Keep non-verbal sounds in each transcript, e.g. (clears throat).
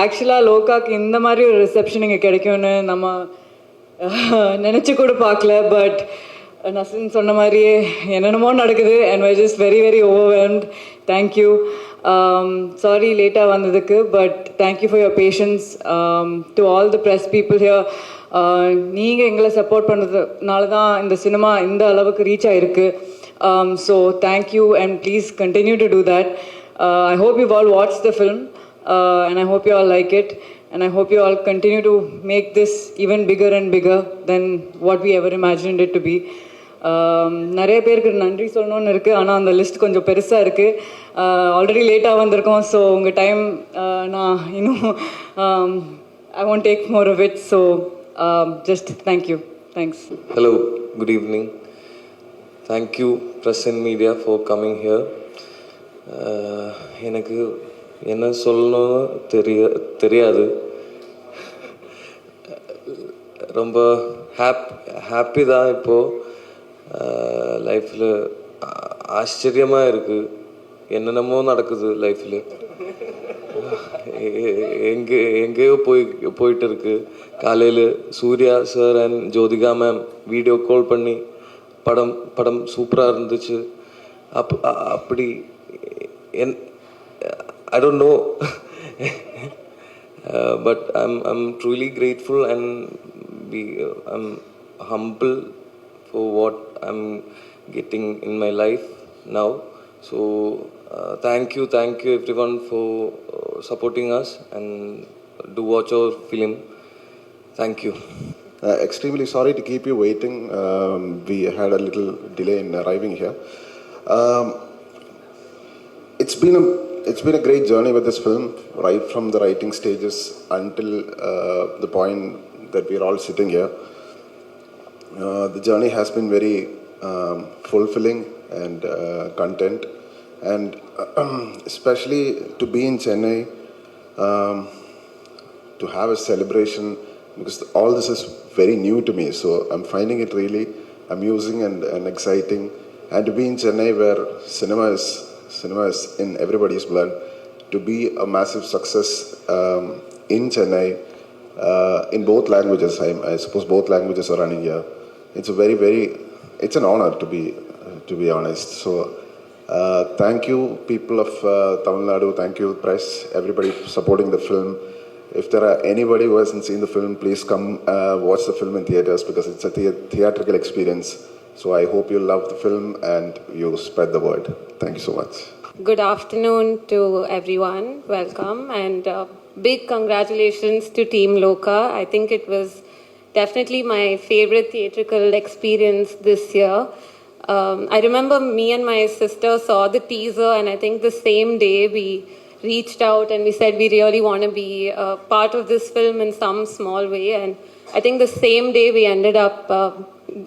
ஆக்சுவலாக லோகாக்கு இந்த மாதிரி ஒரு ரிசப்ஷன் இங்கே கிடைக்கும்னு நம்ம நினச்சி கூட பார்க்கல பட் நசின் சொன்ன மாதிரியே என்னென்னமோ நடக்குது and why just very very overwhelmed thank you sorry லேட்டாக வந்ததுக்கு but thank you for your patience to all the press people here நீங்கள் எங்களை சப்போர்ட் பண்ணதுனால தான் இந்த சினிமா இந்த அளவுக்கு ரீச் ஆகிருக்கு so thank you and please continue to do that I hope you all watch the film And I hope you all like it and I hope you all continue to make this even bigger and bigger than what we ever imagined it to be. Um, நிறைய பேருக்கு நன்றி சொல்லணும்னு இருக்குது ஆனால் அந்த list கொஞ்சம் பெருசாக இருக்குது ஆல்ரெடி லேட்டாக வந்திருக்கோம் ஸோ உங்கள் டைம் நான் இன்னும் I won't take more of it so just thank you thanks Hello, good evening. Thank you, press and media, for coming here. Uh, எனக்கு என்ன சொல்லணும்னு தெரிய தெரியாது. ரொம்ப ஹாப் ஹாப்பி தான் இப்போது லைஃப்பில் ஆச்சரியமாக இருக்குது என்னென்னமோ நடக்குது லைஃப்பில் எங்கே எங்கேயோ போய் போயிட்டு இருக்கு. காலையில் Suriya sir and Jyothika ma'am video call பண்ணி படம் படம் சூப்பராக இருந்துச்சு. அப் அப்படி என் I don't know. (laughs) uh, but I'm, I'm truly grateful and be, uh, I'm humble for what I'm getting in my life now. So uh, thank you, thank you everyone for uh, supporting us and do watch our film. Thank you. Uh, extremely sorry to keep you waiting. Um, we had a little delay in arriving here. Um, it's been a it's been a great journey with this film, right from the writing stages until uh, the point that we're all sitting here. Uh, the journey has been very um, fulfilling and uh, content, and (clears throat) especially to be in Chennai. Um, to have a celebration because all this is very new to me. So I'm finding it really amusing and, and exciting. And to be in Chennai where cinema is cinema is in everybody's blood, to be a massive success um, in Chennai uh, in both languages. I, I suppose both languages are running here. It's a very very it's an honor to be to be honest. So. Uh, thank you, people of uh, Tamil Nadu. Thank you, press, everybody supporting the film. If there are anybody who hasn't seen the film, please come uh, watch the film in theaters because it's a thea- theatrical experience. So I hope you love the film and you spread the word. Thank you so much. Good afternoon to everyone. Welcome and uh, big congratulations to Team Loka. I think it was definitely my favorite theatrical experience this year. Um, I remember me and my sister saw the teaser, and I think the same day we reached out and we said we really want to be a part of this film in some small way. And I think the same day we ended up uh,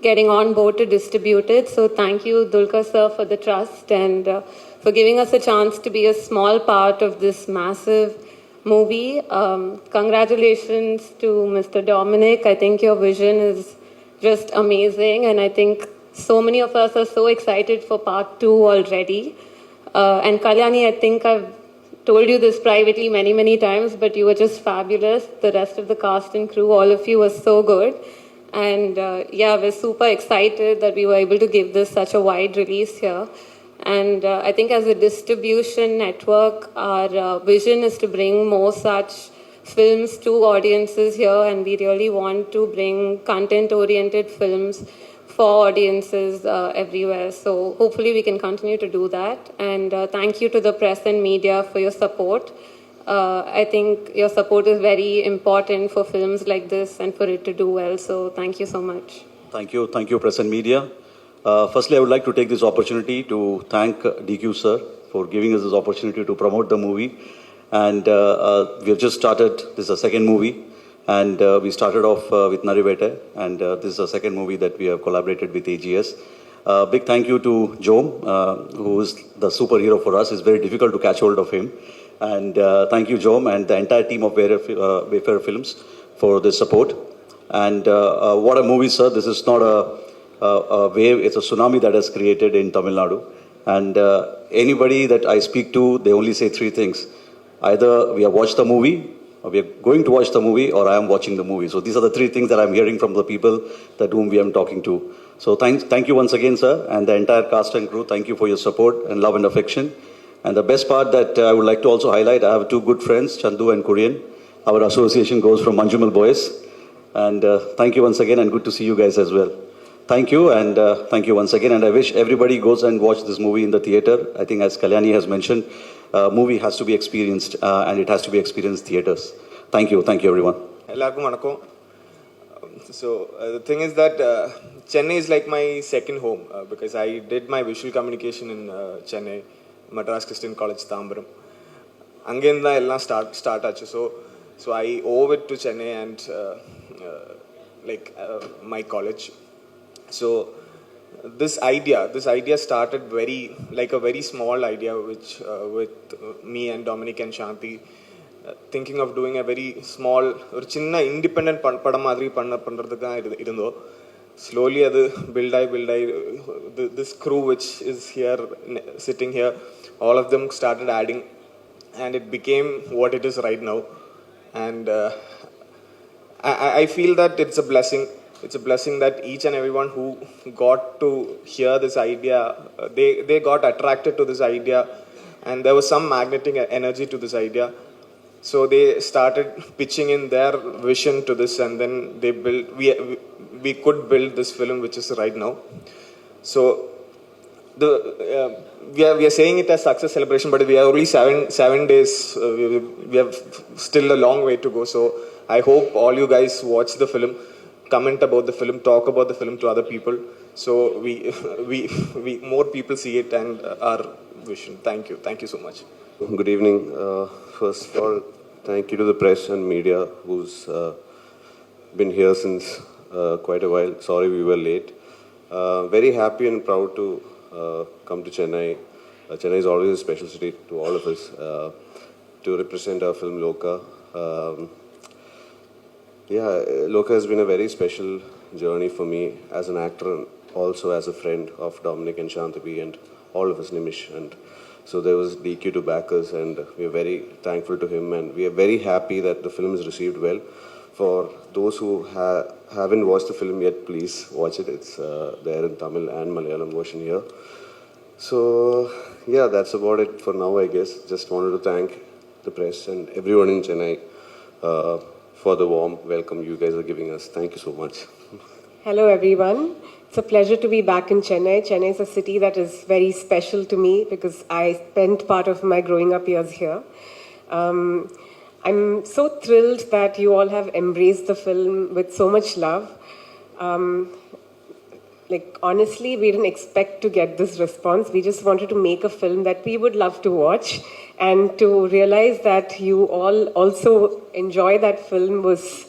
getting on board to distribute it. So thank you, Dulka sir, for the trust and uh, for giving us a chance to be a small part of this massive movie. Um, congratulations to Mr. Dominic. I think your vision is just amazing, and I think so many of us are so excited for part two already. Uh, and Kalyani, I think I've told you this privately many, many times, but you were just fabulous. The rest of the cast and crew, all of you were so good. And uh, yeah, we're super excited that we were able to give this such a wide release here. And uh, I think as a distribution network, our uh, vision is to bring more such films to audiences here, and we really want to bring content oriented films for audiences uh, everywhere. So hopefully we can continue to do that. And uh, thank you to the press and media for your support. Uh, I think your support is very important for films like this and for it to do well. So thank you so much. Thank you. Thank you, press and media. Uh, firstly, I would like to take this opportunity to thank uh, DQ sir for giving us this opportunity to promote the movie. And uh, uh, we have just started, this is a second movie. And uh, we started off with Narivete, and this is the second movie that we have collaborated with AGS. Uh, big thank you to Jome, uh, who is the superhero for us. It's very difficult to catch hold of him. And uh, thank you, Jome, and the entire team of Wayfair, uh, Films for this support. And uh, uh, what a movie, sir. This is not a, a, wave, it's a tsunami that has created in Tamil Nadu. And anybody that I speak to, they only say three things. Either we have watched the movie, or we are going to watch the movie or I am watching the movie. So these are the three things that I'm hearing from the people that whom we are talking to. So thanks, thank you once again, sir, and the entire cast and crew. Thank you for your support and love and affection. And the best part that uh, I would like to also highlight, I have two good friends, Chandu and Korean. Our association goes from Manjumal Boys. And uh, thank you once again, and good to see you guys as well. Thank you, and uh, thank you once again. And I wish everybody goes and watch this movie in the theater. I think, as Kalyani has mentioned, uh, movie has to be experienced, uh, and it has to be experienced theaters. Thank you, thank you, everyone. So uh, the thing is that uh, Chennai is like my second home uh, because I did my visual communication in uh, Chennai. Madras Christian college Tambaram அங்கேருந்து தான் எல்லாம் start start ஆச்சு so so I over to Chennai and like my college so this idea this idea started very like a very small idea which uh, with uh, me and dominic and shanti uh, thinking of doing a very small ஒரு சின்ன independent படம் மாதிரி பண்ண பண்ணுறதுக்கு தான் இரு இருந்தோம் slowly அது பில்ட் ஆகி this crew which is here sitting here all of them started adding, and it became what it is right now. And uh, I, I feel that it's a blessing. It's a blessing that each and everyone who got to hear this idea, uh, they, they got attracted to this idea, and there was some magnetic energy to this idea so they started pitching in their vision to this and then they built we we could build this film which is right now so the uh, we are we are saying it as success celebration, but we are only seven seven days. Uh, we, we- have still a long way to go. So I hope all you guys watch the film, comment about the film, talk about the film to other people. So we (laughs) we we more people see it and our vision. Thank you, thank you so much. Good evening. Uh, first of all, thank you to the press and media who's uh, been here since uh, quite a while. Sorry we were late. Uh, very happy and proud to come to Chennai. Uh, Chennai is always a special city to all of us uh, to represent our film Loka. Um, yeah, uh, Loka has been a very special journey for me as an actor and also as a friend of Dominic and Shantabi and all of us, Nimish. And so there was DQ to back us, and we are very thankful to him. And we are very happy that the film is received well. For those who ha- haven't watched the film yet, please watch it. It's uh, there in Tamil and Malayalam version here. So, yeah, that's about it for now, I guess. Just wanted to thank the press and everyone in Chennai uh, for the warm welcome you guys are giving us. Thank you so much. Hello, everyone. It's a pleasure to be back in Chennai. Chennai is a city that is very special to me because I spent part of my growing up years here. Um, I'm so thrilled that you all have embraced the film with so much love. Um, like, honestly, we didn't expect to get this response. We just wanted to make a film that we would love to watch. And to realize that you all also enjoy that film was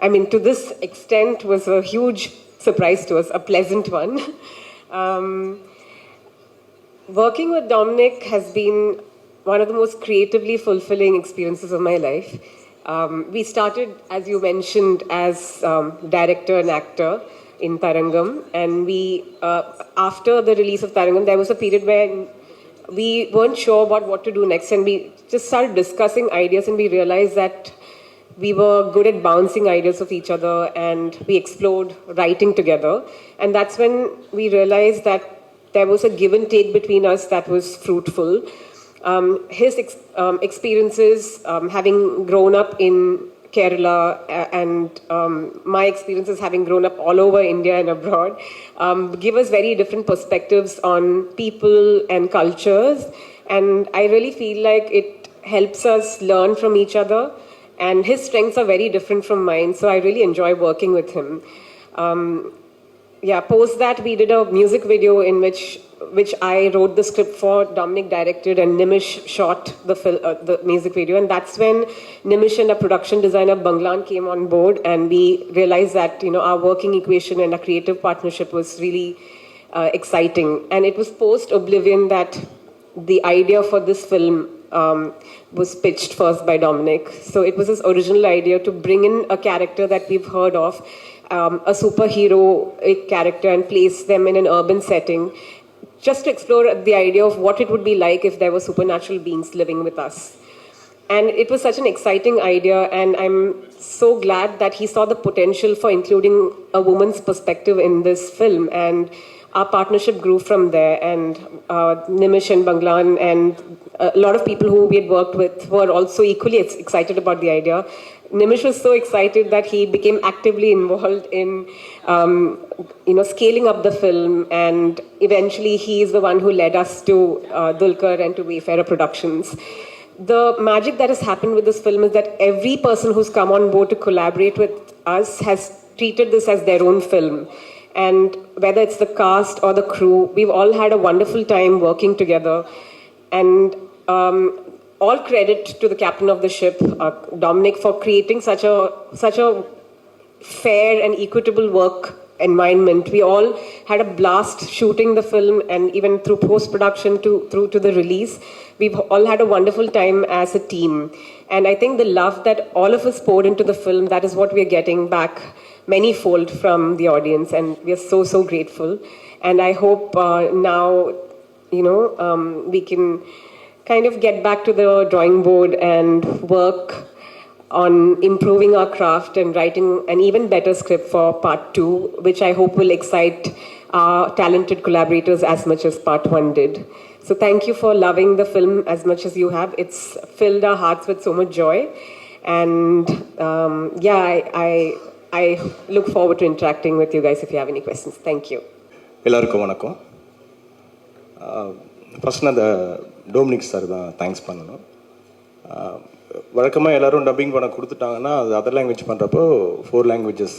I mean, to this extent, was a huge surprise to us, a pleasant one. (laughs) Um, working with Dominic has been one of the most creatively fulfilling experiences of my life. Um, we started, as you mentioned, as um, director and actor in Tarangam, and we, uh, after the release of Tarangam, there was a period where we weren't sure about what to do next, and we just started discussing ideas, and we realized that we were good at bouncing ideas of each other and we explored writing together. And that's when we realized that there was a give and take between us that was fruitful. Um, his ex- um, experiences, um, having grown up in Kerala, a- and um, my experiences having grown up all over India and abroad, um, give us very different perspectives on people and cultures. And I really feel like it helps us learn from each other and his strengths are very different from mine so i really enjoy working with him um, yeah post that we did a music video in which which i wrote the script for dominic directed and nimish shot the fil- uh, the music video. And that's when nimish and a production designer banglan came on board and we realized that you know our working equation and our creative partnership was really uh, exciting. And it was post oblivion that the idea for this film um, was pitched first by Dominic. So it was his original idea to bring in a character that we've heard of, um, a superhero character, and place them in an urban setting, just to explore the idea of what it would be like if there were supernatural beings living with us. And it was such an exciting idea, and I'm so glad that he saw the potential for including a woman's perspective in this film. And our partnership grew from there. And uh, Nimish and Banglan and a lot of people who we had worked with were also equally ex- excited about the idea. Nimish was so excited that he became actively involved in, um, you know, scaling up the film, and eventually he is the one who led us to uh, Dulkar and to Wayfarer Productions. The magic that has happened with this film is that every person who's come on board to collaborate with us has treated this as their own film. And whether it's the cast or the crew, we've all had a wonderful time working together. And um, all credit to the captain of the ship, uh, Dominic, for creating such a such a fair and equitable work environment. We all had a blast shooting the film, and even through post production to through to the release, we've all had a wonderful time as a team. And I think the love that all of us poured into the film, that is what we are getting back manyfold from the audience, and we are so so grateful. And I hope uh, now, you know, um, we can kind of get back to the drawing board and work on improving our craft and writing an even better script for part two, which I hope will excite our talented collaborators as much as part one did. So thank you for loving the film as much as you have. It's filled our hearts with so much joy. And um, yeah, I, I, I look forward to interacting with you guys if you have any questions. Thank you. எல்லாருக்கும் வணக்கம் first நான் அந்த Dominic sir தான் thanks பண்ணணும். வழக்கமாக எல்லோரும் dubbing பண்ண கொடுத்துட்டாங்கன்னா அது அதர் லாங்குவேஜ் பண்ணுறப்போ ஃபோர் லாங்குவேஜஸ்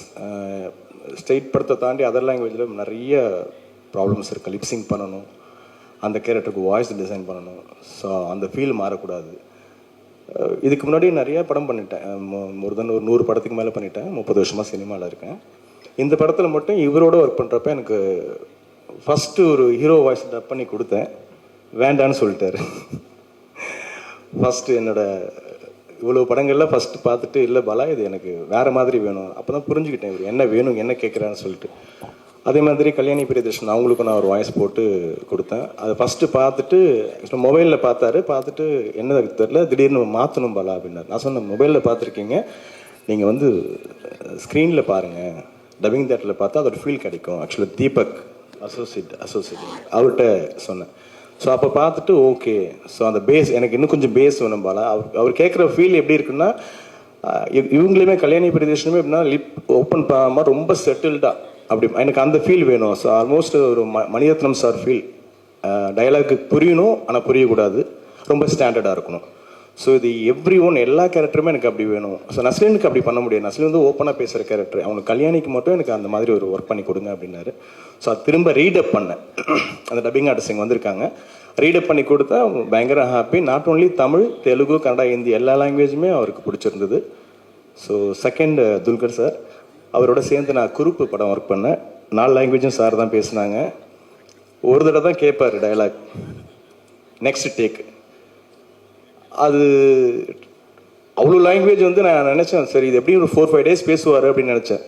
ஸ்டேட் படத்தை தாண்டி அதர் லாங்குவேஜில் நிறைய ப்ராப்ளம்ஸ் இருக்குது லிப்சிங் பண்ணணும் அந்த கேரக்டருக்கு வாய்ஸ் டிசைன் பண்ணணும். ஸோ அந்த ஃபீல் மாறக்கூடாது. இதுக்கு முன்னாடி நிறைய படம் பண்ணிட்டேன். ஒரு தன் ஒரு நூறு படத்துக்கு மேலே பண்ணிட்டேன். முப்பது வருஷமாக சினிமாவில் இருக்கேன். இந்த படத்தில் மட்டும் இவரோட ஒர்க் பண்ணுறப்ப எனக்கு ஃபஸ்ட்டு ஒரு ஹீரோ வாய்ஸ் டப் பண்ணி கொடுத்தேன். வேண்டான்னு சொல்லிட்டாரு. ஃபஸ்ட்டு என்னோடய இவ்வளோ படங்களில் ஃபஸ்ட்டு பார்த்துட்டு இல்லை பலா இது எனக்கு வேறு மாதிரி வேணும். அப்போ தான் புரிஞ்சுக்கிட்டேன் இவர். என்ன வேணும் என்ன கேட்குறான்னு சொல்லிட்டு. அதே மாதிரி கல்யாணி பிரியதர்ஷன் அவங்களுக்கும் நான் ஒரு வாய்ஸ் போட்டு கொடுத்தேன். அதை ஃபஸ்ட்டு பார்த்துட்டு மொபைலில் பார்த்தாரு. பார்த்துட்டு என்ன தெரில திடீர்னு மாற்றணும் பலா அப்படின்னாரு. நான் சொன்னேன் மொபைலில் பார்த்துருக்கீங்க. நீங்கள் வந்து ஸ்க்ரீனில் பாருங்கள் டப்பிங் தேட்டரில் பார்த்தா அதோட ஃபீல் கிடைக்கும். ஆக்சுவலாக தீபக் அசோசியேட் அசோசியேட் அவர்கிட்ட சொன்னேன். ஸோ அப்போ பார்த்துட்டு ஓகே ஸோ அந்த பேஸ் எனக்கு இன்னும் கொஞ்சம் பேஸ் வேணும் பாலா. அவர் அவர் கேட்குற ஃபீல் எப்படி இருக்குன்னா ஆஹ் இவங்களுமே கல்யாணி பிரதேசனுமே எப்படின்னா லிப் ஓப்பன் பண்ணாமல் ரொம்ப செட்டில்டாக அப்படி எனக்கு அந்த ஃபீல் வேணும். ஸோ ஆல்மோஸ்ட் ஒரு ம மணிரத்னம் சார் ஃபீல் டயலாக்கு புரியணும் ஆனால் புரியக்கூடாது. ரொம்ப ஸ்டாண்டர்டாக இருக்கணும். ஸோ இது எவ்ரி ஒன் எல்லா கேரக்டருமே எனக்கு அப்படி வேணும். ஸோ நஸ்லினுக்கு அப்படி பண்ண முடியாது. நஸ்லின் வந்து ஓப்பனாக பேசுகிற கேரக்டர் அவனுக்கு கல்யாணிக்கு மட்டும் எனக்கு அந்த மாதிரி ஒரு ஒர்க் பண்ணி கொடுங்க அப்படின்னாரு. ஸோ அது திரும்ப ரீடப் பண்ணேன். (clears throat) அந்த டப்பிங் ஆர்டிஸ்ட் இங்கே வந்திருக்காங்க. ரீடப் பண்ணி கொடுத்தா பயங்கர happy not only Tamil Telugu Kannada Hindi எல்லா லாங்குவேஜுமே அவருக்கு பிடிச்சிருந்தது. So second uh, Dulquer sir அவரோட சேர்ந்து நான் குறுப்பு படம் ஒர்க் பண்ணேன். நாலு லாங்குவேஜும் சார் தான் பேசினாங்க. ஒரு தடவை தான் கேட்பார் டைலாக் நெக்ஸ்ட் டேக் அது அவ்வளோ லாங்குவேஜ் வந்து நான் நினச்சேன். சரி இது எப்படி ஒரு ஃபோர் ஃபைவ் டேஸ் பேசுவார் அப்படின்னு நினச்சேன்.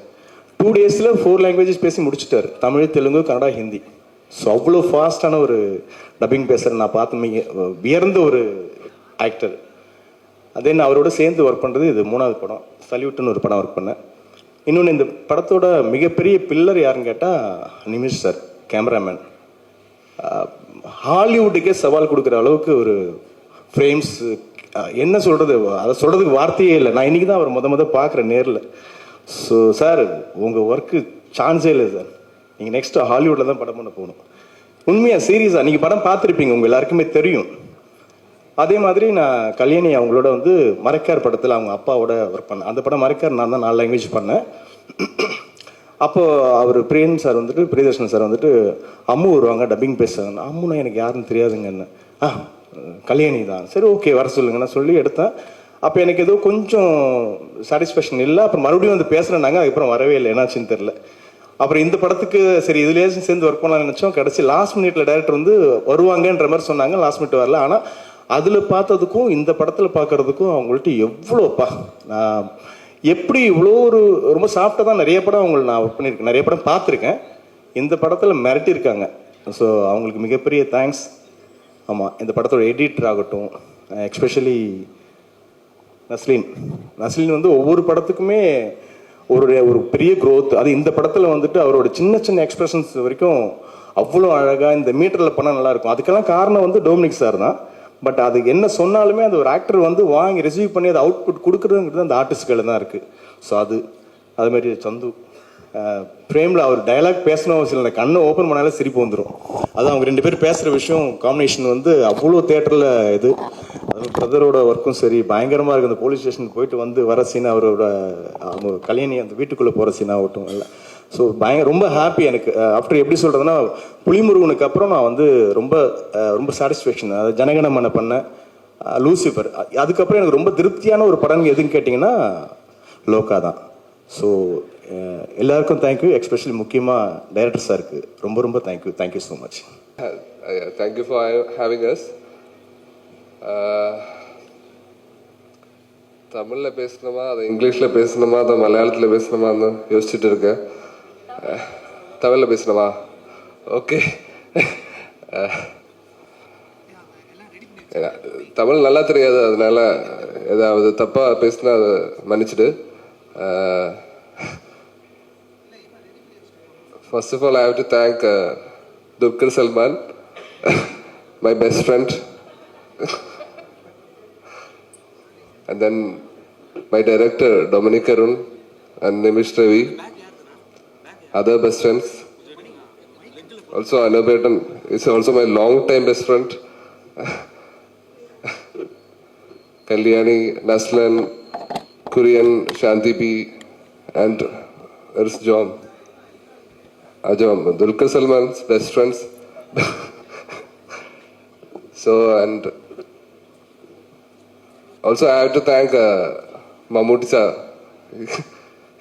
டூ டேஸில் ஃபோர் லாங்குவேஜஸ் பேசி முடிச்சிட்டாரு. தமிழ் தெலுங்கு கன்னடா ஹிந்தி. ஸோ அவ்வளோ ஃபாஸ்டான ஒரு டப்பிங் பேசுகிற நான் பார்த்து மிக வியர்ந்த ஒரு ஆக்டர் அதே நான் அவரோட சேர்ந்து ஒர்க் பண்ணுறது இது மூணாவது படம். சல்யூட்னு ஒரு படம் ஒர்க் பண்ணேன். இன்னொன்று இந்த படத்தோட மிகப்பெரிய பில்லர் யாருன்னு கேட்டால் நிமிஷ் சார் கேமராமேன் ஹாலிவுட்டுக்கே சவால் கொடுக்குற அளவுக்கு ஒரு ஃப்ரேம்ஸ் என்ன சொல்கிறது அதை சொல்கிறதுக்கு வார்த்தையே இல்லை. நான் இன்றைக்கி தான் அவர் முத முத பார்க்குறேன் நேரில். ஸோ சார் உங்கள் ஒர்க்கு சான்ஸே இல்லை சார் நீங்கள் நெக்ஸ்ட்டு ஹாலிவுட்டில் தான் படம் பண்ண போகணும். உண்மையாக சீரியஸாக நீங்கள் படம் பார்த்துருப்பீங்க. உங்கள் எல்லாருக்குமே தெரியும். அதே மாதிரி நான் கல்யாணி அவங்களோட வந்து மறைக்கார் படத்தில் அவங்க அப்பாவோட ஒர்க் பண்ணேன். அந்த படம் மறைக்கார் நான் தான் நாலு லாங்குவேஜ் பண்ணேன். அப்போது அவர் பிரியன் சார் வந்துட்டு பிரியதர்ஷன் சார் வந்துட்டு அம்மு வருவாங்க டப்பிங் பேசுவாங்க அம்முனா எனக்கு யாருன்னு தெரியாதுங்க என்ன. ஆ கல்யாணி தான் சரி ஓகே வர சொல்லுங்க. நான் சொல்லி எடுத்தேன். அப்போ எனக்கு ஏதோ கொஞ்சம் சாட்டிஸ்ஃபேக்ஷன் இல்லை. அப்புறம் மறுபடியும் வந்து பேசுகிறேன்னாங்க அதுக்கப்புறம் வரவே இல்லை. என்னாச்சுன்னு தெரில அப்புறம் இந்த படத்துக்கு சரி இதுலேயும் சேர்ந்து ஒர்க் பண்ணலாம்னு நினச்சோம். கடைசி லாஸ்ட் மினிட்ல டேரக்டர் வந்து வருவாங்கன்ற மாதிரி சொன்னாங்க. லாஸ்ட் மினிட் வரல. ஆனால் அதில் பார்த்ததுக்கும் இந்த படத்தில் பார்க்கறதுக்கும் அவங்கள்ட்ட எவ்வளோப்பா நான் எப்படி இவ்வளோ ஒரு ரொம்ப சாஃப்டாக தான் நிறைய படம் அவங்களை நான் ஒர்க் பண்ணியிருக்கேன். நிறைய படம் பார்த்துருக்கேன். இந்த படத்தில் மிரட்டியிருக்காங்க. ஸோ அவங்களுக்கு மிகப்பெரிய தேங்க்ஸ் ஆமாம் இந்த படத்தோட எடிட்டர் ஆகட்டும் எக்ஸ்பெஷலி நஸ்லின். நஸ்லின் வந்து ஒவ்வொரு படத்துக்குமே ஒரு ஒரு பெரிய க்ரோத் அது இந்த படத்தில் வந்துட்டு அவரோட சின்ன சின்ன எக்ஸ்பிரஷன்ஸ் வரைக்கும் அவ்வளோ அழகாக இந்த மீட்டரில் பண்ணால் நல்லாயிருக்கும். அதுக்கெல்லாம் காரணம் வந்து டோமினிக் சார் தான். பட் அது என்ன சொன்னாலுமே அந்த ஒரு ஆக்டர் வந்து வாங்கி ரிசீவ் பண்ணி அதை அவுட்புட் கொடுக்குறதுங்கிறது அந்த ஆர்டிஸ்ட்கள் தான் இருக்குது ஸோ அது அதுமாரி சந்து. ஃப்ரேமில் அவர் டயலாக் பேசணும் அவசியம் இல்லை கண்ணை ஓப்பன் பண்ணாலே சிரிப்பு வந்துடும் அது அவங்க ரெண்டு பேர் பேசுகிற விஷயம் காம்பினேஷன் வந்து அவ்வளோ தேட்டரில் இது. அது பிரதரோட ஒர்க்கும் சரி பயங்கரமாக இருக்குது அந்த போலீஸ் ஸ்டேஷன் போயிட்டு வந்து வர சீன் அவரோட அவங்க கல்யாணி அந்த வீட்டுக்குள்ளே போகிற சீனா ஆகட்டும் இல்லை. ஸோ பயங்கர ரொம்ப ஹாப்பி எனக்கு. ஆஃப்டர் எப்படி சொல்கிறதுனா புலிமுருகனுக்கு அப்புறம் நான் வந்து ரொம்ப ரொம்ப சாட்டிஸ்ஃபேக்ஷன் அதாவது ஜனகணமன பண்ணேன் லூசிஃபர் அதுக்கப்புறம் எனக்கு ரொம்ப திருப்தியான ஒரு படம் எதுன்னு கேட்டிங்கன்னா லோகா தான். ஸோ எல்லாருக்கும் தேங்க்யூ எக்ஸ்பெஷலி முக்கியமாக டைரக்டர் சாருக்கு ரொம்ப ரொம்ப thank you thank you so much thank you for having us தமிழில் பேசணுமா? அதை இங்கிலீஷில் பேசணுமா? அதை மலையாளத்தில் பேசணுமான்னு யோசிச்சுட்டு இருக்கேன். Uh, தமிழில் பேசணுமா? ஓகே uh, தமிழ் நல்லா தெரியாது அதனால ஏதாவது தப்பாக பேசினா அதை மன்னிச்சிடு. Uh, First of all, I have to thank uh, Salman, (laughs) my best friend, (laughs) and then my director Dominic Arun and Nimish Ravi, other best friends. Also, Anubhatan is also my long-time best friend. (laughs) Kalyani, Naslan, Kurian, Shantipi, and there's John. அஜோ Dulquer Salmaan's best friends so and also I have to thank Mammootty sir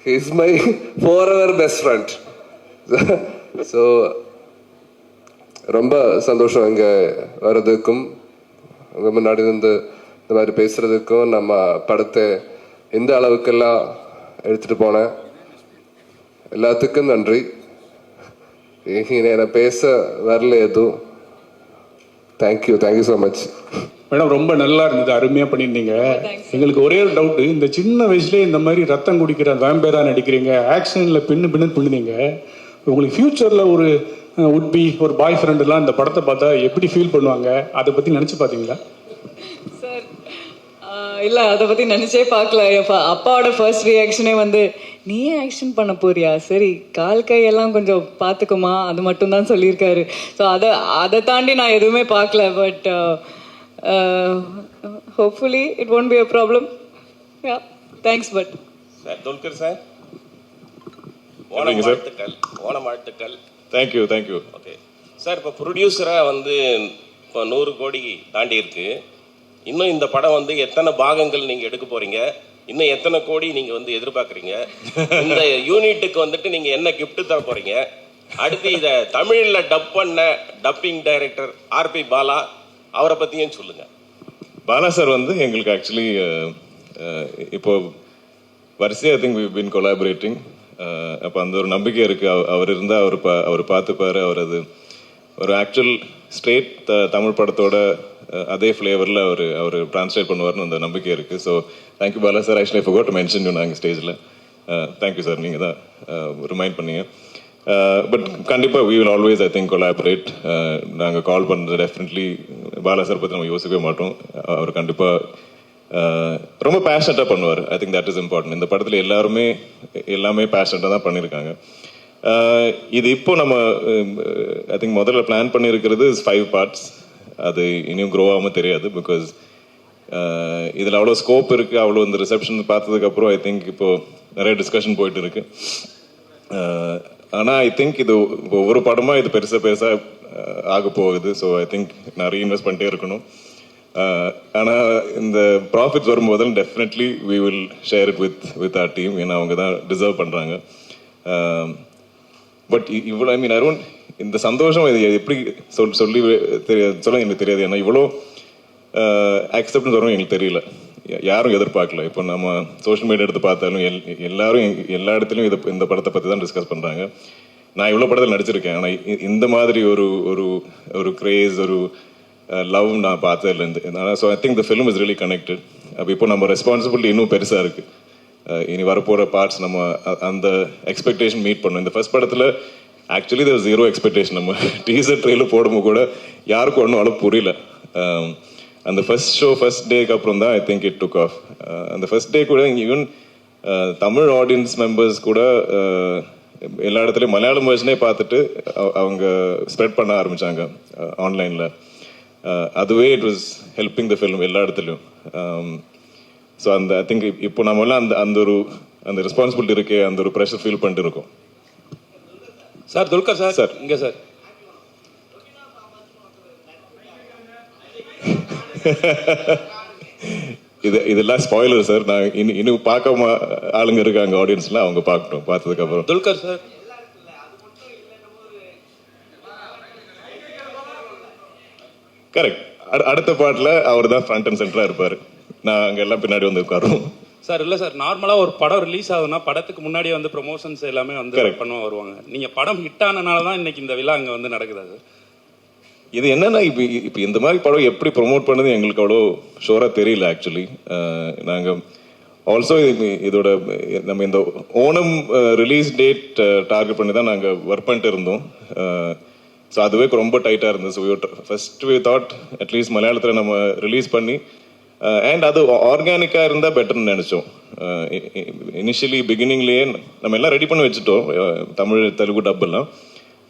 he's my for our best friend so ரொம்ப சந்தோஷம் இங்கே வர்றதுக்கும் உங்கள் முன்னாடி இருந்து இந்த மாதிரி பேசுகிறதுக்கும் நம்ம படத்தை எந்த அளவுக்கெல்லாம் எடுத்துகிட்டு போனேன் எல்லாத்துக்கும் நன்றி பேச வரல எதுவும் thank you thank you so much madam ரொம்ப நல்லா இருந்தது அருமையாக பண்ணியிருந்தீங்க. எங்களுக்கு ஒரே ஒரு டவுட்டு இந்த சின்ன வயசுலேயே இந்த மாதிரி ரத்தம் குடிக்கிற வேம்பேரா நடிக்கிறீங்க ஆக்ஷனில் பின்னு பின்னு பின்னுனீங்க. உங்களுக்கு ஃப்யூச்சரில் ஒரு உட்பி ஒரு பாய் ஃப்ரெண்டெல்லாம் இந்த படத்தை பார்த்தா எப்படி ஃபீல் பண்ணுவாங்க? அதை பற்றி நினச்சி பார்த்தீங்களா? சார் இல்லை அதை பற்றி நினச்சே பார்க்கல. என் fa- அப்பாவோட ஃபர்ஸ்ட் ரியாக்ஷனே வந்து நீயே ஆக்ஷன் பண்ண போறியா? சரி கால் கையெல்லாம் கொஞ்சம் பார்த்துக்குமா? அது மட்டும்தான் சொல்லியிருக்காரு. ஸோ அதை அதை தாண்டி நான் எதுவுமே பார்க்கல but hopefully it won't be a problem yeah thanks but sir Dulquer sir Onam? வாழ்த்துக்கள். ஓணம் வாழ்த்துக்கள். தேங்க்யூ தேங்க்யூ ஓகே சார் இப்போ ப்ரொடியூசராக வந்து இப்போ நூறு கோடி தாண்டி இருக்கு இன்னும் இந்த படம் வந்து எத்தனை பாகங்கள் நீங்கள் எடுக்க போறீங்க? இன்னும் எத்தனை கோடி நீங்கள் வந்து எதிர்பார்க்குறீங்க? இந்த யூனிட்டுக்கு வந்துட்டு நீங்கள் என்ன கிஃப்ட்டு தர போகிறீங்க அடுத்து இதை தமிழில் டப் பண்ண டப்பிங் டைரக்டர் ஆர்பி பாலா அவரை பற்றியும் சொல்லுங்கள் பாலா சார் வந்து எங்களுக்கு ஆக்சுவலி இப்போ வரிசையாக I think we been collaborating அப்போ அந்த ஒரு நம்பிக்கை இருக்குது அவ- அவர் இருந்தால் அவர் பா அவர் பார்த்துப்பார். அவர் அது ஒரு ஆக்சுவல் ஸ்ட்ரெயிட் தமிழ் படத்தோட அதே ஃப்ளேவரில் அவர் அவர் ட்ரான்ஸ்லேட் பண்ணுவார்னு அந்த நம்பிக்கை இருக்குது so thank you Bala sir actually forgot to mention you நாங்கள் ஸ்டேஜில் தேங்க்யூ சார் நீங்கள் தான் ரிமைண்ட் பண்ணீங்க. பட் கண்டிப்பாக we will always I think collaborate நாங்கள் கால் பண்ணுறது டெஃபினெட்லி பாலா சார் பற்றி நம்ம யோசிக்கவே மாட்டோம். அவர் கண்டிப்பாக ரொம்ப பேஷனட்டாக பண்ணுவார். I think that is important இந்த படத்தில் எல்லாருமே எல்லாமே பேஷனட்டாக தான் பண்ணியிருக்காங்க இது இப்போ நம்ம ஐ திங்க் முதல்ல பிளான் பண்ணியிருக்கிறது ஃபைவ் பார்ட்ஸ் அது இனியும் க்ரோ ஆகாமல் தெரியாது பிகாஸ் uh, இதில் அவ்வளோ ஸ்கோப் இருக்குது அவ்வளோ இந்த ரிசப்ஷன் பார்த்ததுக்கப்புறம் ஐ திங்க் இப்போ நிறைய டிஸ்கஷன் போயிட்டு இருக்கு. ஆனால் ஐ திங்க் இது ஒவ்வொரு படமாக இது பெருசாக பெருசாக uh, ஆக போகுது. ஸோ ஐ திங்க் நான் ரீஇன்வெஸ்ட் பண்ணிட்டே இருக்கணும். Uh, ஆனால் இந்த ப்ராஃபிட்ஸ் வரும்போதெல்லாம் definitely we will share it with with our team ஏன்னா அவங்க தான் டிசர்வ் பண்ணுறாங்க um, பட் இவ்வளோ ஐ மீன் அருண் இந்த சந்தோஷம் இது எப்படி சொல் சொல்லி தெரிய சொல்ல எனக்கு தெரியாது. ஏன்னா இவ்வளோ அக்செப்டன்ஸ் வரும் எங்களுக்கு தெரியல. யாரும் எதிர்பார்க்கல. இப்போ நம்ம சோஷியல் மீடியா எடுத்து பார்த்தாலும் எல் எல்லாரும் எல்லா இடத்துலையும் இதை இந்த படத்தை பற்றி தான் டிஸ்கஸ் பண்ணுறாங்க நான் இவ்வளோ படத்தில் நடிச்சிருக்கேன். ஆனால் இந்த மாதிரி ஒரு ஒரு ஒரு கிரேஸ் ஒரு லவ் நான் பார்த்ததுலேருந்து so I think the film is really connected அப்போ இப்போ நம்ம ரெஸ்பான்சிபிலிட்டி இன்னும் பெருசாக இருக்குது இனி வரப்போகிற பார்ட்ஸ் நம்ம அ- அந்த எக்ஸ்பெக்டேஷன் மீட் பண்ணோம் இந்த ஃபர்ஸ்ட் படத்தில் ஆக்சுவலி தேர் ஜீரோ எக்ஸ்பெக்டேஷன் நம்ம டீசர் ட்ரெயிலர் போடும்போது கூட யாருக்கும் ஒன்றும் அளவு புரியல. அந்த ஃபர்ஸ்ட் ஷோ ஃபர்ஸ்ட் டேக்கு அப்புறம் தான் I think it took off அந்த ஃபர்ஸ்ட் டே கூட ஈவன் தமிழ் ஆடியன்ஸ் மெம்பர்ஸ் கூட எல்லா இடத்துலையும் மலையாளம் வேர்ஷனே பார்த்துட்டு அவங்க ஸ்ப்ரெட் பண்ண ஆரம்பிச்சாங்க ஆன்லைனில் அதுவே it was helping the film எல்லா இடத்துலையும். ஸோ அந்த ஐ திங்க் இப்போ நம்ம எல்லாம் அந்த அந்த ஒரு அந்த ரெஸ்பான்சிபிலிட்டி இருக்கு அந்த ஒரு ப்ரெஷர் ஃபீல் பண்ணிட்டு இருக்கோம். Sir Dulquer sir. சார். இங்க சார். (laughs) இது இதெல்லாம் ஸ்பாயிலர் சார். நான் இன்னும் இன்னும் பார்க்காம ஆளுங்க இருக்காங்க ஆடியன்ஸ்லாம் அவங்க பார்க்கட்டும். பார்த்ததுக்கு அப்புறம் துல்கர் சார். கரெக்ட் அடுத்த பாட்டில் அவர் தான் ஃப்ரண்ட் அண்ட் சென்டராக இருப்பார். நான் அங்கே எல்லாம் பின்னாடி வந்து உட்காருவோம். சார் இல்ல சார் நார்மலா ஒரு படம் ரிலீஸ் ஆகுதுன்னா படத்துக்கு முன்னாடியே வந்து ப்ரொமோஷன்ஸ் எல்லாமே வந்து Correct. பண்ண வருவாங்க. நீங்க படம் ஹிட் ஆனனால தான் இன்னைக்கு இந்த விழா அங்க வந்து நடக்குதா சார் இது என்னன்னா இப்போ இப்போ இந்த மாதிரி படம் எப்படி ப்ரோமோட் பண்ணது எங்களுக்கு அவ்வளோ ஷோராக தெரியல ஆக்சுவலி நாங்கள் ஆல்சோ இதோட நம்ம இந்த ஓணம் ரிலீஸ் டேட் டார்கெட் பண்ணி தான் நாங்கள் ஒர்க் பண்ணிட்டு இருந்தோம். ஸோ அதுவே ரொம்ப டைட்டாக இருந்தது. So first we thought at least மலையாளத்தில் நம்ம ரிலீஸ் பண்ணி அண்ட் அது ஆர்கானிக்காக இருந்தால் பெட்டர்னு நினச்சோம். இனிஷியலி பிகினிங்லேயே நம்ம எல்லாம் ரெடி பண்ணி வச்சுட்டோம். அஹ், தமிழ் தெலுங்கு டப் எல்லாம்.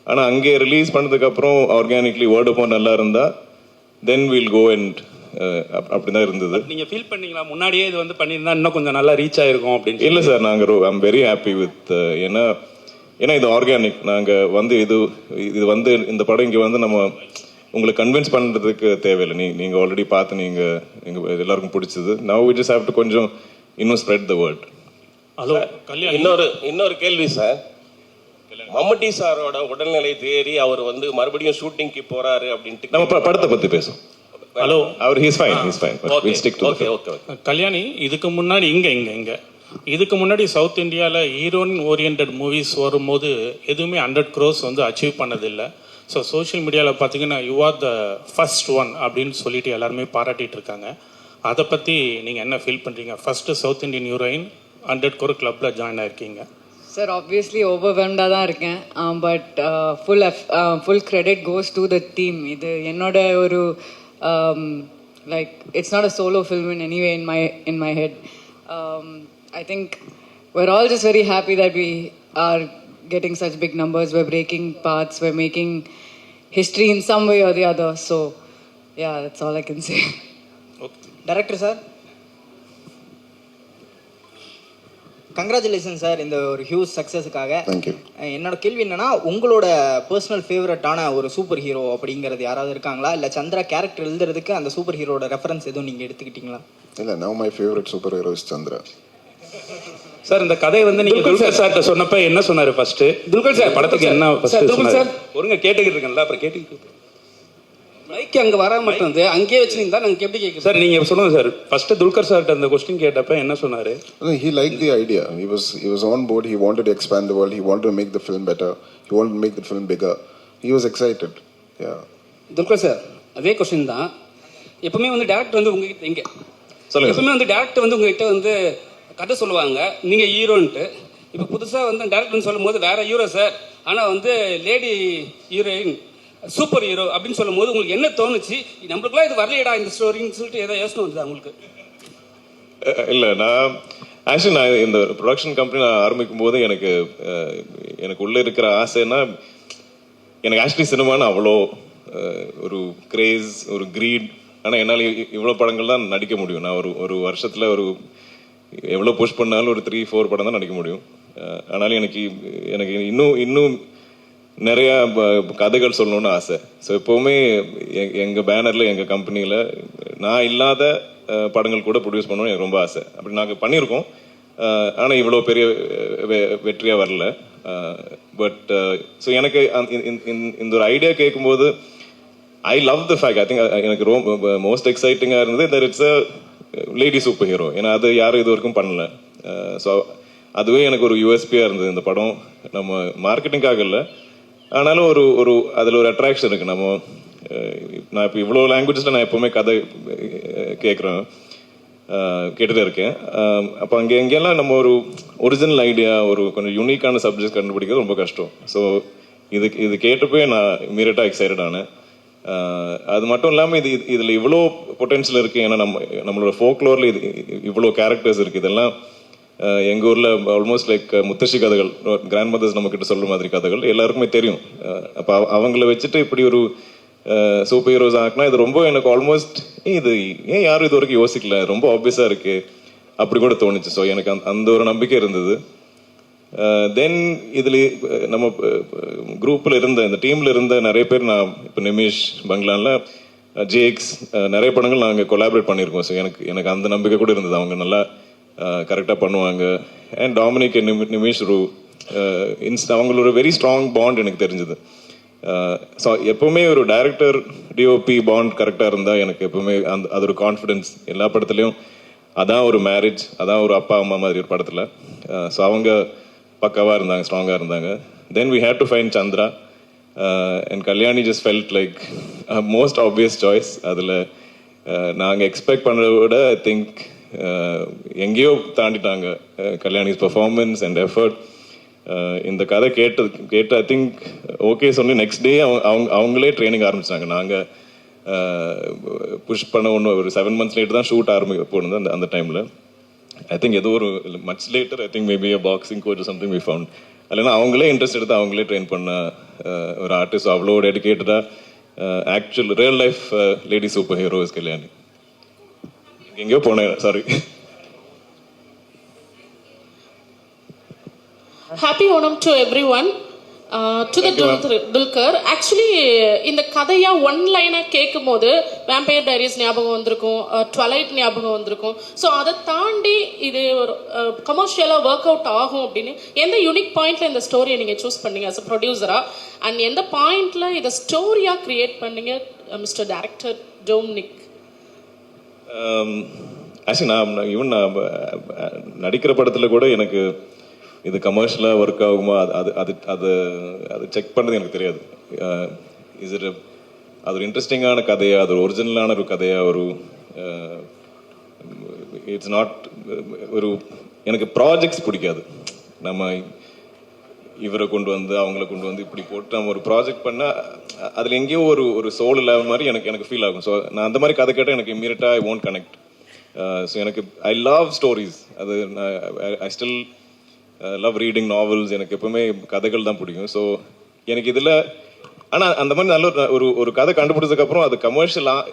ஆனால் அங்கே ரிலீஸ் பண்ணதுக்கப்புறம் ஆர்கானிக்லி வேர்டு ஆஃப் நல்லா இருந்தால் தென் வில் கோ அண்ட் அப்படி தான் இருந்தது. நீங்க ஃபீல் பண்ணீங்களா? முன்னாடியே இது வந்து பண்ணியிருந்தா இன்னும் கொஞ்சம் நல்லா ரீச் ஆயிருக்கும் அப்படின்னு இல்லை சார். நாங்கள் ஐம் வெரி ஹாப்பி வித் ஏன்னா ஏன்னா இது ஆர்கானிக் நாங்கள் வந்து இது இது வந்து இந்த படம் இங்கே வந்து நம்ம உங்களை கன்வின்ஸ் பண்ணுறதுக்கு தேவையில்லை. நீ நீங்கள் ஆல்ரெடி பார்த்து நீங்கள் எங்கள் எல்லாருக்கும் பிடிச்சது. Now we just have to கொஞ்சம் இன்னும் spread the world hello Kalyan. இன்னொரு இன்னொரு கேள்வி சார். மம்முட்டி சாரோட உடல்நிலை தேறி அவர் வந்து மறுபடியும் ஷூட்டிங்க்கு போறாரு அப்படின்ட்டு நம்ம படத்தை பற்றி பேசுவோம். Hello. Our he's fine he's fine will stick to okay okay okay Kalyani இதுக்கு முன்னாடி இங்க இங்க இங்க. இதுக்கு முன்னாடி சவுத் இந்தியாவில் ஹீரோயின் ஓரியன்ட் மூவிஸ் வரும்போது எதுவுமே ஹண்ட்ரட் க்ரோஸ் வந்து அச்சீவ் பண்ணதில்லை. ஸோ சோஷியல் மீடியாவில் பார்த்தீங்கன்னா you are the first one அப்படின்னு சொல்லிட்டு எல்லாருமே பாராட்டிட்டு இருக்காங்க. அதை பற்றி நீங்கள் என்ன ஃபீல் பண்ணுறீங்க first south Indian heroine hundred crore கிளப்பில் ஜாயின் ஆயிருக்கீங்க. சார் ஆப்வியஸ்லி ஓவர்வெம்டாக தான் இருக்கேன். But full full credit goes to the team இது என்னோட ஒரு like it's not a solo film in anyway in my in my head I think we're all just very happy that we are getting such big numbers. We're breaking paths. We're making history in some way or the other. So yeah that's all i can say. Director sir congratulation sir இந்த ஒரு huge சக்ஸஸுக்காக என்னோட கேள்வி என்னன்னா உங்களோட personal ஃபேவரட்டான ஒரு super hero அப்படிங்கிறது யாராவது இருக்காங்களா? இல்லை சந்திரா கேரக்டர் எழுதுறதுக்கு அந்த சூப்பர் ஹீரோட ரெஃபரன்ஸ் எதுவும் நீங்கள் எடுத்துக்கிட்டீங்களா? இல்லை now my favourite super hero is Chandra. Sir இந்த கதை வந்து நீங்க துல்கர் சார்ட்ட சொன்னப்ப என்ன சொன்னாரு ஃபர்ஸ்ட் துல்கர் சார் படத்துக்கு என்ன ஃபர்ஸ்ட் சொன்னாரு ஒருங்க கேட்டுக்கிட்டு இருக்கேன்ல அப்புறம் கேட்டுக்கிட்டு மைக் அங்க வர மாட்டேங்குது அங்கேயே வச்சிருந்தா நாங்க எப்படி கேட்குறது சார் நீங்க சொல்லுங்க சார் ஃபர்ஸ்ட் துல்கர் சார்ட்ட அந்த கொஸ்டின் கேட்டப்ப என்ன சொன்னாரு he liked the idea. He was he was on board. He wanted to expand the world. He wanted to make the film better. He wanted to make the film bigger. He was excited. Yeah. Dulquer sir அதே question தான் எப்பவுமே வந்து director வந்து உங்ககிட்ட இங்க சொல்லுங்க எப்பவுமே வந்து டேரக்டர் வந்து உங்ககிட்ட வந்து கதை சொல்லுவாங்க. நீங்க ஹீரோன்ட்டு. இப்போ புதுசாக வந்து டேரக்டர்னு சொல்லும் போது வேற ஹீரோ சார் ஆனால் வந்து லேடி ஹீரோயின் சூப்பர் ஹீரோ அப்படின்னு சொல்லும்போது உங்களுக்கு என்ன தோணுச்சு? நம்மளுக்குலாம் இது வரலையடா இந்த ஸ்டோரின்னு சொல்லிட்டு ஏதோ யோசனை வந்ததா உங்களுக்கு? இல்லை இல்ல நான் ஆக்சுவலி நான் இந்த ப்ரொடக்ஷன் கம்பெனி நான் ஆரம்பிக்கும் போது எனக்கு எனக்கு உள்ள இருக்கிற ஆசைன்னா எனக்கு ஆக்சுவலி சினிமான்னு அவ்வளோ ஒரு கிரேஸ் ஒரு கிரீட் ஆனால் என்னால் இவ்வளோ படங்கள் தான் நடிக்க முடியும். நான் ஒரு ஒரு வருஷத்தில் ஒரு எவ்வளோ புஷ் பண்ணாலும் ஒரு த்ரீ ஃபோர் படம் தான் நடிக்க முடியும். ஆனாலும் எனக்கு எனக்கு இன்னும் இன்னும் நிறையா கதைகள் சொல்லணும்னு ஆசை. ஸோ எப்போவுமே எ- பேனரில் எங்கள் கம்பெனியில் நான் இல்லாத படங்கள் கூட ப்ரொடியூஸ் பண்ணணும்னு எனக்கு ரொம்ப ஆசை. அப்படி நாங்கள் பண்ணியிருக்கோம். ஆனால் இவ்வளோ பெரிய வெ- வரல. பட் ஸோ எனக்கு இந்த- இந்த ஒரு ஐடியா கேட்கும்போது I love the fact I think எனக்கு ரொம்ப மோஸ்ட் எக்ஸைட்டிங்காக இருந்தது that it's a lady super hero ஏன்னா அது யாரும் இது வரைக்கும் பண்ணல. ஸோ அதுவே எனக்கு ஒரு யூஎஸ்பியாக இருந்தது இந்த படம். நம்ம மார்க்கெட்டிங்காக இல்லை. ஆனாலும் ஒரு ஒரு அதில் ஒரு அட்ராக்ஷன் இருக்குது நம்ம நான் இப்போ இவ்வளோ லாங்குவேஜஸில் நான் எப்போவுமே கதை கேட்குறேன் கேட்டுட்டு இருக்கேன். அப்போ அங்கே எங்கெல்லாம் நம்ம ஒரு ஒரிஜினல் ஐடியா ஒரு கொஞ்சம் யூனிக்கான சப்ஜெக்ட் கண்டுபிடிக்கிறது ரொம்ப கஷ்டம். ஸோ இது இது கேட்டப்பே நான் இமீடியட்டாக எக்ஸைட்டட் ஆனேன். அது மட்டும் இல்லாமல் இது இதில் இவ்வளோ பொட்டென்ஷியல் இருக்குது ஏன்னா நம்ம நம்மளோட ஃபோக்லோரில் இது இவ்வளோ கேரக்டர்ஸ் இருக்குது இதெல்லாம் எங்கள் ஊரில் ஆல்மோஸ்ட் லைக் முத்தശ്ശി கதைகள் கிராண்ட் மதர்ஸ் நம்மக்கிட்ட சொல்கிற சொல்ற மாதிரி கதைகள் எல்லாருக்குமே தெரியும். அப்போ அவ- அவங்கள வச்சுட்டு இப்படி ஒரு சூப்பர் ஹீரோஸ் ஆக்கினா இது ரொம்ப எனக்கு ஆல்மோஸ்ட் இது ஏன் யாரும் இது வரைக்கும் யோசிக்கல? ரொம்ப ஆப்வியஸாக இருக்குது அப்படி கூட தோணுச்சு. ஸோ எனக்கு அந்த- அந்த ஒரு நம்பிக்கை இருந்தது. Uh, தென் இதில் uh, நம்ம uh, குரூப்பில் இருந்த இந்த டீமில் இருந்த நிறைய பேர் நான் இப்போ நிமிஷ் பங்களான்ல ஜேக்ஸ் நிறைய படங்கள் நாங்கள் கொலாபரேட் பண்ணியிருக்கோம். ஸோ எனக்கு எனக்கு அந்த நம்பிக்கை கூட இருந்தது. அவங்க நல்லா கரெக்டாக பண்ணுவாங்க. அண்ட் டாமினிக் நிமி நிமிஷ் ரூ இன்ஸ்ட் அவங்களோட வெரி ஸ்ட்ராங் பாண்ட் எனக்கு தெரிஞ்சது. ஸோ எப்பவுமே ஒரு டைரக்டர் டிஓபி பாண்ட் கரெக்டாக இருந்தால் எனக்கு எப்பவுமே அந்த அது ஒரு கான்ஃபிடென்ஸ் எல்லா படத்துலையும். அதான் ஒரு மேரேஜ் அதான் ஒரு அப்பா அம்மா மாதிரி ஒரு படத்தில். ஸோ அவங்க பக்காவாக இருந்தாங்க ஸ்ட்ராங்காக இருந்தாங்க. Then we had to find Chandra and Kalyani just felt like most obvious choice அதில் நாங்கள் எக்ஸ்பெக்ட் பண்ணுறத விட ஐ திங்க் uh, எங்கேயோ தாண்டிட்டாங்க கல்யாணிஸ் பர்ஃபார்மன்ஸ் அண்ட் எஃபர்ட் இந்த கதை கேட்டது கேட்டு ஐ திங்க் ஓகே சொல்லி நெக்ஸ்ட் டே அவங்க அவங்க அவங்களே ட்ரைனிங் ஆரம்பிச்சாங்க. நாங்கள் புஷ் uh, பண்ண ஒன்று ஒரு செவன் மந்த்ஸ் லேட்டு தான் ஷூட் ஆரம்பிக்க போனது அந்த அந்த டைமில் ஐ திங்க் ஏதோ ஒரு much later I think maybe boxing coach something we found இல்லைன்னா அவங்களே இன்ட்ரெஸ்ட் எடுத்து அவங்களே ட்ரெயின் பண்ண ஒரு ஆர்டிஸ்ட் அவ்வளோ டெடிக்கேட்டடாக actual real life lady super hero is Kalyani. எங்கேயோ போனேன் sorry happy Onam to everyone to the Dulquer actually இந்த கதையா ஒன் லைனாக கேட்கும் போது வேம்பயர் டைரிஸ் ஞாபகம் வந்திருக்கும் ட்வலைட் ஞாபகம் வந்திருக்கும். ஸோ அதை தாண்டி இது ஒரு கமர்ஷியலாக ஒர்க் அவுட் ஆகும் அப்படின்னு எந்த யூனிக் பாயிண்ட்ல இந்த ஸ்டோரியை நீங்கள் சூஸ் பண்ணீங்க அஸ் அ ப்ரொடியூசரா அண்ட் எந்த பாயிண்ட்ல இதை ஸ்டோரியாக கிரியேட் பண்ணீங்க மிஸ்டர் டைரக்டர் டோம்னிக் ஆக்சுவலி நான் ஈவன் நான் நடிக்கிற படத்தில் கூட எனக்கு இது கமர்ஷியலாக ஒர்க் ஆகுமா? அது அது அது அது அது செக் பண்ணது எனக்கு தெரியாது. Uh, இஸ் இட் அது ஒரு இன்ட்ரெஸ்டிங்கான கதையாக அது ஒரு ஒரிஜினலான ஒரு கதையாக ஒரு uh, இட்ஸ் நாட் ஒரு எனக்கு ப்ராஜெக்ட்ஸ் பிடிக்காது. நம்ம இவரை கொண்டு வந்து அவங்கள கொண்டு வந்து இப்படி போட்டு நம்ம ஒரு ப்ராஜெக்ட் பண்ணால் அதில் எங்கேயோ ஒரு ஒரு சோல் இல்லாத மாதிரி எனக்கு எனக்கு ஃபீல் ஆகும். ஸோ நான் அந்த மாதிரி கதை கேட்டால் எனக்கு இம்மீடியட்டாக ஐ ஓன்ட் கனெக்ட் ஸோ எனக்கு ஐ லவ் ஸ்டோரிஸ் அது I still love reading novels எனக்கு எப்பவுமே கதைகள் தான் பிடிக்கும். ஸோ எனக்கு இதில் ஆனால் அந்த மாதிரி நல்ல ஒரு- ஒரு ஒரு கதை கண்டுபிடிச்சதுக்கப்புறம் அது கமர்ஷியலாக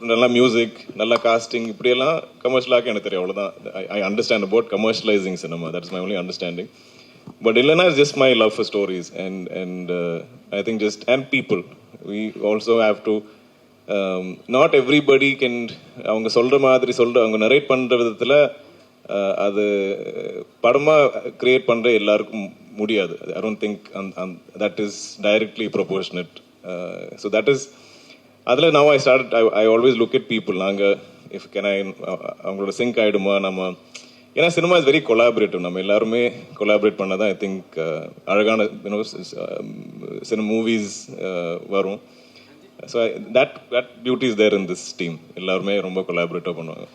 நல்லா மியூசிக் நல்லா காஸ்டிங் இப்படியெல்லாம் கமர்ஷியலாக எனக்கு தெரியும். அவ்வளோதான் I understand about commercialising cinema that's my only understanding but இல்லைன்னா just my love stories and stories I think just I people we also people. To not everybody to um, அவங்க சொல்கிற மாதிரி சொல்கிற அவங்க நரேட் பண்ணுற விதத்தில் அது படமாக கிரியேட் பண்ணுற எல்லாருக்கும் முடியாது. I don't think that is directly proportional so that is அதில் now I start I I always look it people நாங்கள் இஃப் கேன் ஐ அவங்களோட சிங்க் ஆகிடுமா நம்ம ஏன்னா சினிமா இஸ் வெரி கொலாபரேட்டிவ் நம்ம எல்லாருமே கொலாபரேட் பண்ணதான் ஐ திங்க் அழகான யூனோ சில மூவிஸ் வரும். So that that beauty is there in this team எல்லாருமே ரொம்ப கொலாபரேட்டிவ் பண்ணுவாங்க.